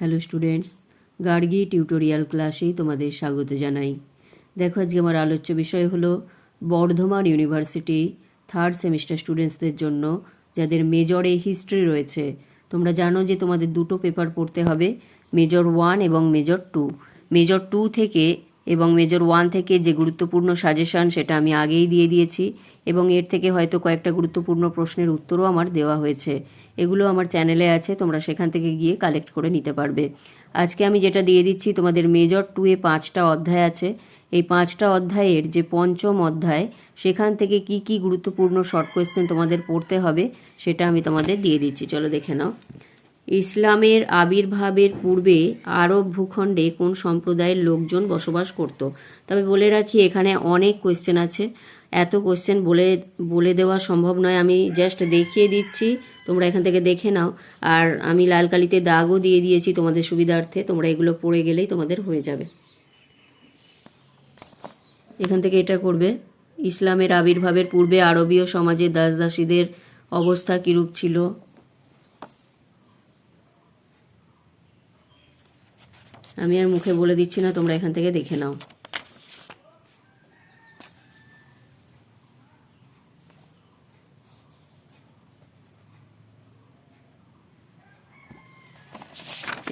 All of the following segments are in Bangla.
হ্যালো স্টুডেন্টস, গার্গি টিউটোরিয়াল ক্লাসে তোমাদের স্বাগত জানাই। দেখো আজকে আমার আলোচ্য বিষয় হলো, বর্ধমান ইউনিভার্সিটি থার্ড সেমিস্টার স্টুডেন্টসদের জন্য, যাদের মেজরে হিস্ট্রি রয়েছে। তোমরা জানো যে তোমাদের দুটো পেপার পড়তে হবে মেজর ওয়ান এবং মেজর টু মেজর টু থেকে এবং মেজর ওয়ান থেকে যে গুরুত্বপূর্ণ সাজেশন সেটা আমি আগেই দিয়ে দিয়েছি এবং এর থেকে হয়তো কয়েকটা গুরুত্বপূর্ণ প্রশ্নের উত্তরও আমার দেওয়া হয়েছে। এগুলো আমার চ্যানেলে আছে, তোমরা সেখান থেকে গিয়ে কালেক্ট করে নিতে পারবে। আজকে আমি যেটা দিয়ে দিচ্ছি, তোমাদের মেজর টু এ পাঁচটা অধ্যায় আছে। এই পাঁচটা অধ্যায়ের যে পঞ্চম অধ্যায়, সেখান থেকে কি কি গুরুত্বপূর্ণ শর্ট কোয়েশ্চেন তোমাদের পড়তে হবে, সেটা আমি তোমাদের দিয়ে দিচ্ছি। চলো দেখে নাও। ইসলামের আবির্ভাবের পূর্বে আরব ভূখণ্ডে কোন সম্প্রদায়ের লোকজন বসবাস করত? তবে বলে রাখি, এখানে অনেক কোয়েশ্চেন আছে। এত কোয়েশ্চেন বলে বলে দেওয়া সম্ভব নয়। আমি জাস্ট দেখিয়ে দিচ্ছি। তোমরা এখান থেকে দেখে নাও। আর আমি লাল কালিতে দাগও দিয়ে দিয়েছি তোমাদের সুবিধার্থে। তোমরা এগুলো পড়ে গেলেই তোমাদের হয়ে যাবে। এখান থেকে এটা করবে। ইসলামের আবির্ভাবের পূর্বে আরবীয় সমাজে দাস দাসীদের অবস্থা কীরূপ ছিল? আমি আর মুখে বলে দিচ্ছি না, তোমরা এখান থেকে দেখে নাও।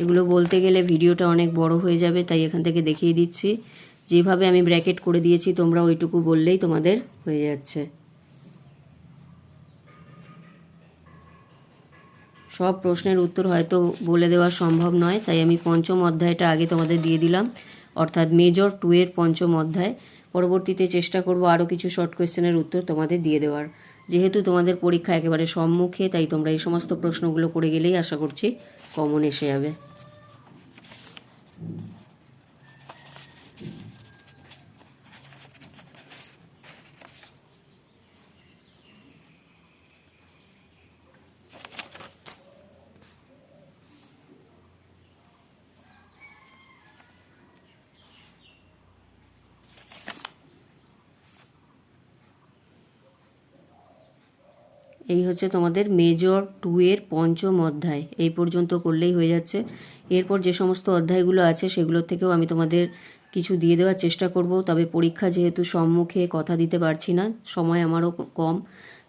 এগুলো বলতে গেলে ভিডিওটা অনেক বড় হয়ে যাবে, তাই এখান থেকে দেখিয়ে দিচ্ছি। যেভাবে আমি ব্র্যাকেট করে দিয়েছি, তোমরা ওইটুকু বললেই তোমাদের হয়ে যাচ্ছে। সব প্রশ্নের উত্তর হয়তো বলে দেওয়া সম্ভব নয়, তাই আমি পঞ্চম অধ্যায়টা আগে তোমাদের দিয়ে দিলাম। অর্থাৎ মেজর টু এর পঞ্চম অধ্যায়। পরবর্তীতে চেষ্টা করব আরও কিছু শর্ট কোয়েশ্চেনের উত্তর তোমাদের দিয়ে দেওয়ার। যেহেতু তোমাদের পরীক্ষা একেবারে সম্মুখে, তাই তোমরা এই সমস্ত প্রশ্নগুলো করে গেলেই আশা করছি কমন এসে যাবে। এই হচ্ছে তোমাদের মেজর টু এর পঞ্চম অধ্যায়। এই পর্যন্ত করলেই হয়ে যাচ্ছে। এরপর যে সমস্ত অধ্যায়গুলো আছে, সেগুলোর থেকেও আমি তোমাদের কিছু দিয়ে দেওয়ার চেষ্টা করব। তবে পরীক্ষা যেহেতু সম্মুখে কথা দিতে পারছি না, সময় আমারও কম।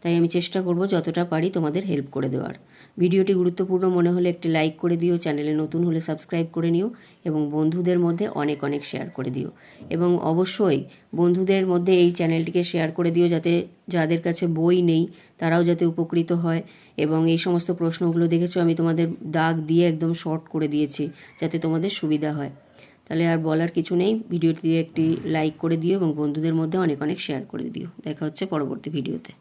তাই আমি চেষ্টা করব যতটা পারি তোমাদের হেল্প করে দেওয়ার। ভিডিওটি গুরুত্বপূর্ণ মনে হলে একটি লাইক করে দিও চ্যানেলে নতুন হলে সাবস্ক্রাইব করে নিও এবং বন্ধুদের মধ্যে অনেক অনেক শেয়ার করে দিও। এবং অবশ্যই বন্ধুদের মধ্যে এই চ্যানেলটিকে শেয়ার করে দিও যাতে যাদের কাছে বই নেই তারাও যাতে উপকৃত হয়। এবং এই সমস্ত প্রশ্নগুলো দেখেছ, আমি তোমাদের দাগ দিয়ে একদম শর্ট করে দিয়েছি যাতে তোমাদের সুবিধা হয়। তাহলে আর বলার কিছু নেই ভিডিওটি একটি লাইক করে দিও এবং বন্ধুদের মধ্যে অনেক অনেক শেয়ার করে দিও। দেখা হচ্ছে পরবর্তী ভিডিওতে